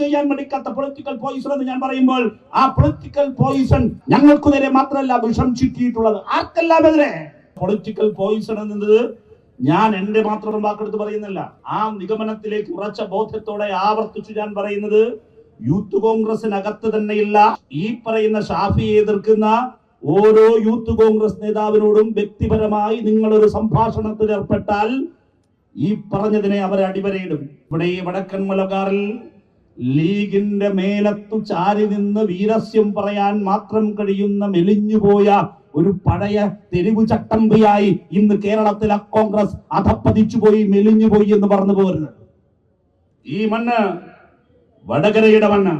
ചെയ്യാൻ മടിക്കാത്ത political Poisson എന്ന് ഞാൻ പറയുമ്പോൾ ആ പൊളിറ്റിക്കൽ പോയിസൺ ഞങ്ങൾക്ക് നേരെ മാത്രമല്ല വിഷം ചുറ്റിയിട്ടുള്ളത് ആർക്കെല്ലാം എതിരെ? പൊളിറ്റിക്കൽ പോയിസൺ എന്നത് ഞാൻ എന്റെ മാത്രം വാക്കെടുത്ത് പറയുന്നില്ല ആ നിഗമനത്തിലേക്ക് ഉറച്ച ബോധ്യത്തോടെ ആവർത്തിച്ചു ഞാൻ പറയുന്നത് യൂത്ത് കോൺഗ്രസിനകത്ത് തന്നെയില്ല. ഈ പറയുന്ന ഷാഫിയെ എതിർക്കുന്ന ഓരോ യൂത്ത് കോൺഗ്രസ് നേതാവിനോടും വ്യക്തിപരമായി നിങ്ങളൊരു സംഭാഷണത്തിൽ ഏർപ്പെട്ടാൽ ഈ പറഞ്ഞതിനെ അവർ അടിവരയിടും. ഇവിടെ ഈ വടക്കൻ മലബാറിൽ ലീഗിന്റെ മേലത്തു ചാരി നിന്ന് വീരസ്യം പറയാൻ മാത്രം കഴിയുന്ന മെലിഞ്ഞുപോയ ഒരു പഴയ തെരുവു ചട്ടമ്പിയായി ഇന്ന് കേരളത്തിലെ കോൺഗ്രസ് അധപ്പതിച്ചു പോയി മെലിഞ്ഞുപോയി എന്ന് പറഞ്ഞു പോരുന്നത്. ഈ മണ്ണ് വടകരയുടെ മണ്ണ്.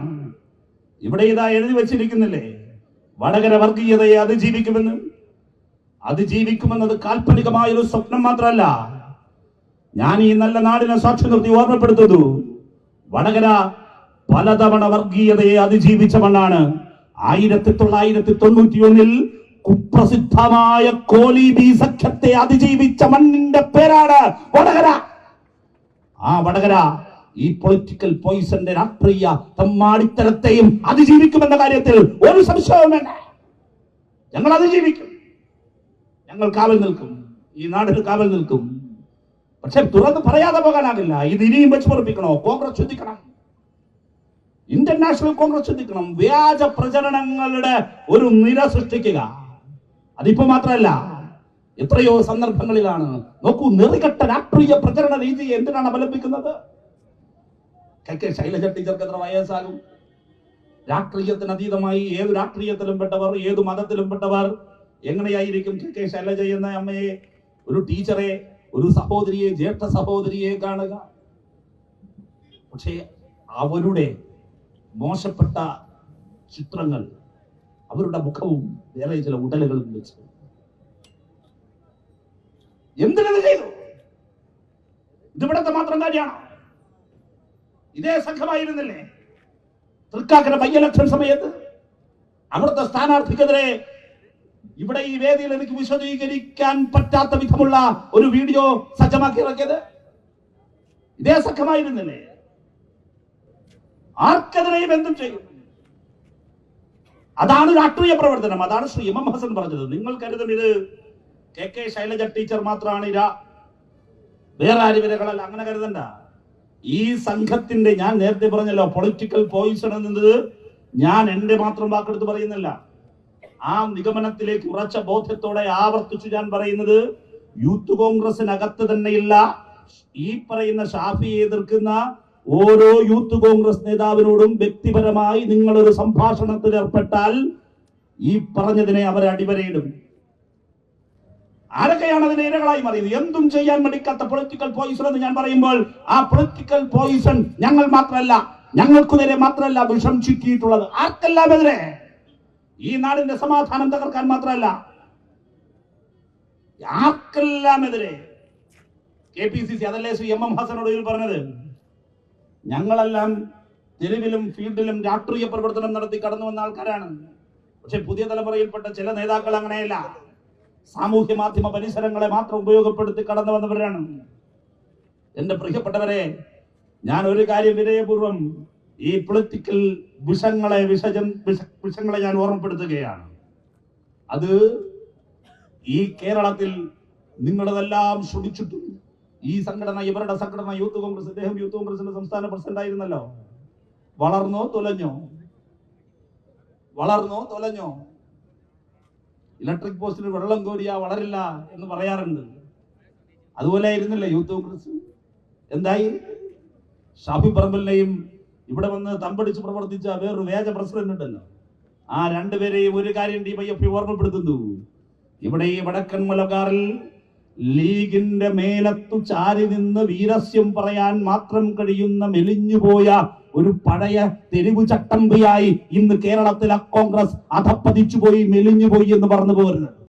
ഇവിടെ ഇതാ എഴുതി വച്ചിരിക്കുന്നില്ലേ? വടകര വർഗീയതയെ അതിജീവിക്കുമെന്ന്. അതിജീവിക്കുമെന്നത് കാൽപ്പനികമായ ഒരു സ്വപ്നം മാത്രമല്ല. ഞാൻ ഈ നല്ല നാടിനെ സാക്ഷി നിർത്തി ഓർമ്മപ്പെടുത്തുന്നു. വടകര പലതവണ വർഗീയതയെ അതിജീവിച്ച മണ്ണാണ്. ആയിരത്തി തൊള്ളായിരത്തി തൊണ്ണൂറ്റി ഒന്നിൽ കുപ്രസിദ്ധമായ കോലീബി സഖ്യത്തെ അതിജീവിച്ച മണ്ണിന്റെ പേരാണ് വടകര. ആ വടകര ഈ പൊളിറ്റിക്കൽ പോയിസന്റെ രാഷ്ട്രീയ തമ്മാടിത്തരത്തെയും അതിജീവിക്കുമെന്ന കാര്യത്തിൽ ഒരു സംശയവും വേണ്ട. ഞങ്ങൾ അതിജീവിക്കും. ഞങ്ങൾ കാവൽ നിൽക്കും. ഈ നാടിന് കാവൽ നിൽക്കും. പക്ഷെ തുറന്ന് പറയാതെ പോകാനാകില്ല. ഇത് ഇനിയും വെച്ച് പൊറപ്പിക്കണോ കോൺഗ്രസ് ചിന്തിക്കണം ഇന്റർനാഷണൽ കോൺഗ്രസ് ചിന്തിക്കണം. വ്യാജ പ്രചരണങ്ങളുടെ ഒരു നിര സൃഷ്ടിക്കുക. അതിപ്പോ മാത്രമല്ല എത്രയോ സന്ദർഭങ്ങളിലാണ്. നോക്കൂ നെറികെട്ട രാഷ്ട്രീയ പ്രചരണ രീതി എന്തിനാണ് അവലംബിക്കുന്നത്? കെ കെ ശൈലജ ടീച്ചർക്ക് എത്ര വയസ്സാകും? രാഷ്ട്രീയത്തിന് അതീതമായി ഏത് രാഷ്ട്രീയത്തിലും പെട്ടവർ ഏത് മതത്തിലും പെട്ടവർ എങ്ങനെയായിരിക്കും കെ കെ ശൈലജ എന്ന അമ്മയെ? ഒരു ടീച്ചറെ ഒരു സഹോദരിയെ ജ്യേഷ്ഠ സഹോദരിയെ കാണുക. പക്ഷേ അവരുടെ മോശപ്പെട്ട ചിത്രങ്ങൾ അവരുടെ മുഖവും വേറെ ചില ഉടലുകളും വെച്ച്. എന്തിനത് ചെയ്തു? ഇതിവിടത്തെ മാത്രം കാര്യമാണ്? ഇതേ സംഘമായിരുന്നില്ലേ? തൃക്കാക്കര പയ്യലക്ഷം സമയത്ത് അവിടുത്തെ സ്ഥാനാർത്ഥിക്കെതിരെ ഇവിടെ ഈ വേദിയിൽ എനിക്ക് വിശദീകരിക്കാൻ പറ്റാത്ത വിധമുള്ള ഒരു വീഡിയോ സജ്ജമാക്കി ഇറക്കിയത് ഇതേ സംഘമായിരുന്നില്ലേ? ആർക്കെതിരെയും എന്തും ചെയ്യും? അതാണ് രാഷ്ട്രീയ പ്രവർത്തനം. അതാണ് ശ്രീ എം എം ഹസൻ പറഞ്ഞത്. നിങ്ങൾ കരുതും ഇത് കെ കെ ശൈലജ ടീച്ചർ മാത്രമാണ് ഇര. വേറെ ആര് വിരകളല്ല അങ്ങനെ കരുതണ്ട. ഈ സംഘത്തിന്റെ ഞാൻ നേരത്തെ പറഞ്ഞല്ലോ പൊളിറ്റിക്കൽ പോയിസൺ എന്നത് ഞാൻ എന്റെ മാത്രം വാക്കെടുത്ത് പറയുന്നില്ല. ആ നിഗമനത്തിലേക്ക് ഉറച്ച ബോധ്യത്തോടെ ആവർത്തിച്ചു ഞാൻ പറയുന്നത് യൂത്ത് കോൺഗ്രസിനകത്ത് തന്നെയുള്ള ഈ പറയുന്ന ഷാഫിയെ എതിർക്കുന്ന ഓരോ യൂത്ത് കോൺഗ്രസ് നേതാവിനോടും വ്യക്തിപരമായി നിങ്ങളൊരു സംഭാഷണത്തിൽ ഏർപ്പെട്ടാൽ ഈ പറഞ്ഞതിനെ അവരെ അടിവരയിടും. ആരൊക്കെയാണ് അതിന് ഇരകളായി മാറിയത് എന്തും ചെയ്യാൻ മടിക്കാത്ത പൊളിറ്റിക്കൽ പോയിസൺ എന്ന് ഞാൻ പറയുമ്പോൾ ആ പൊളിറ്റിക്കൽ പോയിസൺ ഞങ്ങൾ മാത്രമല്ല ഞങ്ങൾക്കു നേരെ മാത്രമല്ല വിഷം ചുറ്റിയിട്ടുള്ളത് ആർക്കെല്ലാം എതിരെ? ഈ നാടിന്റെ സമാധാനം തകർക്കാൻ മാത്രമല്ല. ആർക്കെല്ലാം എതിരെ? കെ പി സി സി അതല്ലേ ശ്രീ എം എം ഹസനോട് പറഞ്ഞത്? ഞങ്ങളെല്ലാം തെരുവിലും ഫീൽഡിലും രാഷ്ട്രീയ പ്രവർത്തനം നടത്തി കടന്നു വന്ന ആൾക്കാരാണ്. പക്ഷെ പുതിയ തലമുറയിൽപ്പെട്ട ചില നേതാക്കൾ അങ്ങനെയല്ല. സാമൂഹ്യ മാധ്യമ പരിസരങ്ങളെ മാത്രം ഉപയോഗപ്പെടുത്തി കടന്നു വന്നവരാണ്. എന്റെ പ്രിയപ്പെട്ടവരെ ഞാൻ ഒരു കാര്യം വിനയപൂർവം ഈ പൊളിറ്റിക്കൽ വിഷങ്ങളെ വിഷജൻ വിഷ- വിഷങ്ങളെ ഞാൻ ഓർമ്മപ്പെടുത്തുകയാണ്. അത് ഈ കേരളത്തിൽ നിങ്ങളതെല്ലാം ശ്രമിച്ചിട്ടും ഈ സംഘടന ഇവരുടെ സംഘടന യൂത്ത് കോൺഗ്രസ് ഇദ്ദേഹം യൂത്ത് കോൺഗ്രസിന്റെ സംസ്ഥാന പ്രസിഡന്റ് ആയിരുന്നല്ലോ. വളർന്നോ തുലഞ്ഞോ? വളർന്നോ തുലഞ്ഞോ? ഇലക്ട്രിക് പോസ്റ്റിൽ വെള്ളം കോരിയാ വളരില്ല എന്ന് പറയാറുണ്ട്. അതുപോലെ ആയിരുന്നില്ലേ യൂത്ത് കോൺഗ്രസ്? എന്തായി? ഷാഫി പറമ്പലിനെയും ഇവിടെ വന്ന് തമ്പടിച്ച് പ്രവർത്തിച്ച വേറൊരു വേജ പ്രസിഡന്റ് ഉണ്ടല്ലോ. ആ രണ്ടുപേരെയും ഒരു കാര്യം ഡി വൈ എഫ് ഓർമ്മപ്പെടുത്തുന്നു. ഇവിടെ ഈ വടക്കൻ മലബാറിൽ ലീഗിന്റെ മേലത്തു ചാരി നിന്ന് വീരസ്യം പറയാൻ മാത്രം കഴിയുന്ന മെലിഞ്ഞുപോയ ഒരു പഴയ തെരുവു ചട്ടമ്പിയായി ഇന്ന് കേരളത്തിലെ കോൺഗ്രസ് അധപ്പതിച്ചു പോയി മെലിഞ്ഞുപോയി എന്ന് പറഞ്ഞു പോരുന്നത്